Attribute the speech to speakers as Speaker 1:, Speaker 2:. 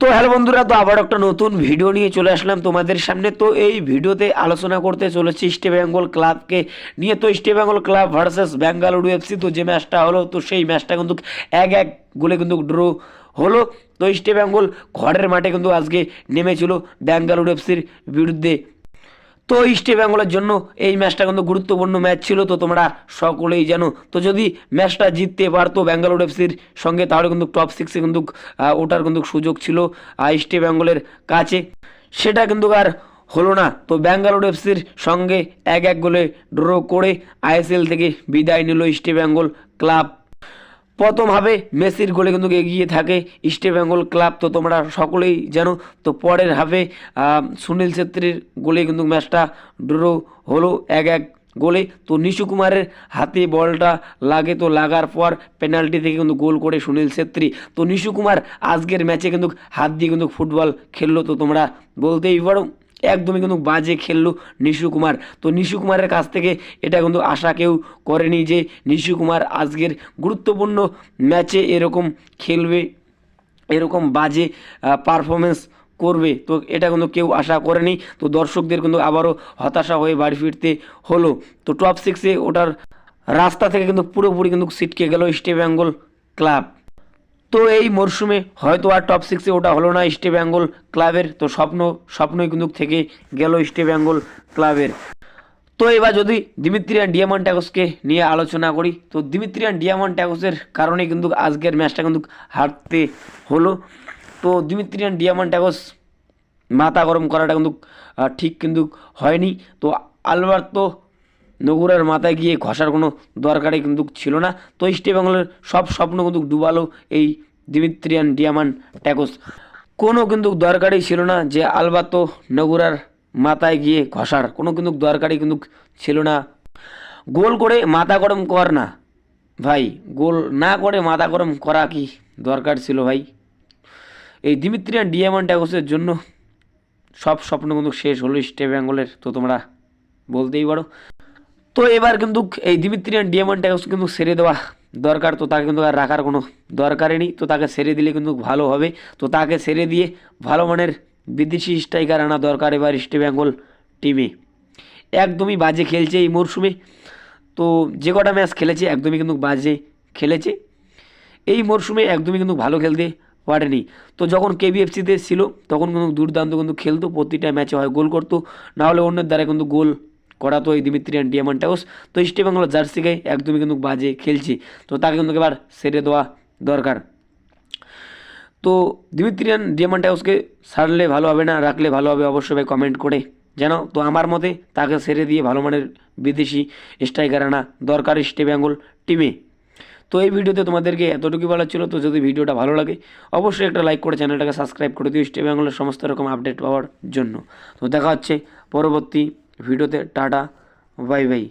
Speaker 1: তো হ্যালো বন্ধুরা, তো আবার একটা নতুন ভিডিও নিয়ে চলে আসলাম তোমাদের সামনে। তো এই ভিডিওতে আলোচনা করতে চলেছি ইস্ট বেঙ্গল ক্লাবকে নিয়ে। তো East Bengal club versus Bengaluru FC তো যে ম্যাচটা হলো, তো সেই ম্যাচটা কিন্তু এক এক গোলে কিন্তু ড্র হলো। তো ইস্ট বেঙ্গল ঘরের মাঠে কিন্তু আজকে নেমেছিল বেঙ্গালুরু এফসির বিরুদ্ধে। তো ইস্ট বেঙ্গলের জন্য এই ম্যাচটা কিন্তু গুরুত্বপূর্ণ ম্যাচ ছিল। তো তোমরা সকলেই জানো, তো যদি ম্যাচটা জিততে পারতো ব্যাঙ্গালোর এফসির সঙ্গে, তাহলে কিন্তু টপ সিক্সে কিন্তু ওঠার কিন্তু সুযোগ ছিল ইস্ট বেঙ্গলের কাছে। সেটা কিন্তু আর হলো না। তো ব্যাঙ্গালোর এফসির সঙ্গে এক এক গোলে ড্র করে আইএসএল থেকে বিদায় নিল ইস্ট বেঙ্গল ক্লাব প্রথম হাফে মেসির গোলে কিন্তু এগিয়ে থাকে ইস্ট বেঙ্গল ক্লাব। তো তোমরা সকলেই জানো, তো পরের হাফে সুনীল ছেত্রীর গোলে কিন্তু ম্যাচটা ড্র হলো এক এক গোলে। তো নিশু কুমারের হাতে বলটা লাগে, তো লাগার পর পেনাল্টি থেকে কিন্তু গোল করে সুনীল ছেত্রী। তো নিশু কুমার আজকের ম্যাচে কিন্তু হাত দিয়ে কিন্তু ফুটবল খেললো, তো তোমরা বলতেই পারো। একদমই কিন্তু বাজে খেললো নিশু কুমার। তো নিশু কুমারের কাছ থেকে এটা কিন্তু আশা কেউ করেনি যে নিশু কুমার আজকের গুরুত্বপূর্ণ ম্যাচে এরকম খেলবে, এরকম বাজে পারফরমেন্স করবে। তো এটা কিন্তু কেউ আশা করেনি। তো দর্শকদের কিন্তু আবারও হতাশা হয়ে বাড়ি ফিরতে হলো। তো টপ সিক্সে ওটার রাস্তা থেকে কিন্তু পুরোপুরি কিন্তু ছিটকে গেল ইস্ট বেঙ্গল ক্লাব তো এই মরশুমে হয়তো আর টপ সিক্সে ওটা হলো না ইস্ট বেঙ্গল ক্লাবের তো স্বপ্ন, স্বপ্নই কিন্তু থেকে গেল ইস্ট বেঙ্গল ক্লাবের তো এবার যদি দিমিত্রিয়ান ডিয়ামন ট্যাগসকে নিয়ে আলোচনা করি, তো দিমিত্রিয়ান ডিয়ামন ট্যাগসের কারণে কিন্তু আজকের ম্যাচটা কিন্তু হারতে হলো। তো দিমিত্রিয়ান ডিয়ামন ট্যাগস মাথা গরম করাটা কিন্তু ঠিক কিন্তু হয়নি। তো আলবার নগুরার মাথায় গিয়ে ঘষার কোনো দরকারই কিন্তু ছিল না। তো ইস্ট বেঙ্গলের সব স্বপ্ন কিন্তু ডুবালো এই দিমিত্রিয়ান ডিয়ামান ট্যাগস কোনো কিন্তু দরকারই ছিল না যে আলবাতো নগুরার মাথায় গিয়ে ঘষার। কোনো কিন্তু দরকারই কিন্তু ছিল না। গোল করে মাথা গরম কর না ভাই। গোল না করে মাথা গরম করা কি দরকার ছিল ভাই? এই দিমিত্রিয়ান ডিয়ামন্ড ট্যাকোসের জন্য সব স্বপ্ন কিন্তু শেষ হলো ইস্ট বেঙ্গলের তো তোমরা বলতেই পারো। তো এবার কিন্তু এই দিমিত্রিয়ান ডিয়ামন্ড ট্যাগস কিন্তু সেরে দেওয়া দরকার। তো তাকে কিন্তু আর রাখার কোনো দরকারই নেই। তো তাকে সেরে দিলে কিন্তু ভালো হবে। তো তাকে সেরে দিয়ে ভালো মানের বিদেশি স্ট্রাইকার আনা দরকার এবার ইস্ট বেঙ্গল টিমে একদমই বাজে খেলছে এই মরশুমে। তো যে কটা ম্যাচ খেলেছে একদমই কিন্তু বাজে খেলেছে। এই মরশুমে একদমই কিন্তু ভালো খেলতে পারেনি। তো যখন কেবিএফসিতে ছিল তখন কিন্তু দুর্দান্ত কিন্তু খেলতো। প্রতিটা ম্যাচে হয় গোল করতো। নাহলে অন্যের দ্বারা কিন্তু গোল করাতো এই দিমিত্রিয়ান ডিয়ামান্টাউস তো ইস্ট বেঙ্গল জার্সি গায়ে একদমই কিন্তু বাজে খেলছে। তো তাকে কিন্তু এবার সেরে দেওয়া দরকার। তো দিমিত্রিয়ান ডিয়ামান্টাউসকে সারলে ভালো হবে না, রাখলে ভালো হবে অবশ্যই কমেন্ট করে জানো তো আমার মতে তাকে সেরে দিয়ে ভালো মানের বিদেশি স্ট্রাইকার আনা দরকার ইস্ট বেঙ্গল টিমে তো এই ভিডিওতে তোমাদেরকে এতটুকু বলার ছিল। তো যদি ভিডিওটা ভালো লাগে, অবশ্যই একটা লাইক করে চ্যানেলটাকে সাবস্ক্রাইব করে দিও ইস্ট বেঙ্গলের সমস্ত রকম আপডেট পাওয়ার জন্য। তো দেখা হচ্ছে পরবর্তী ভিডিওতে টাটা বাই বাই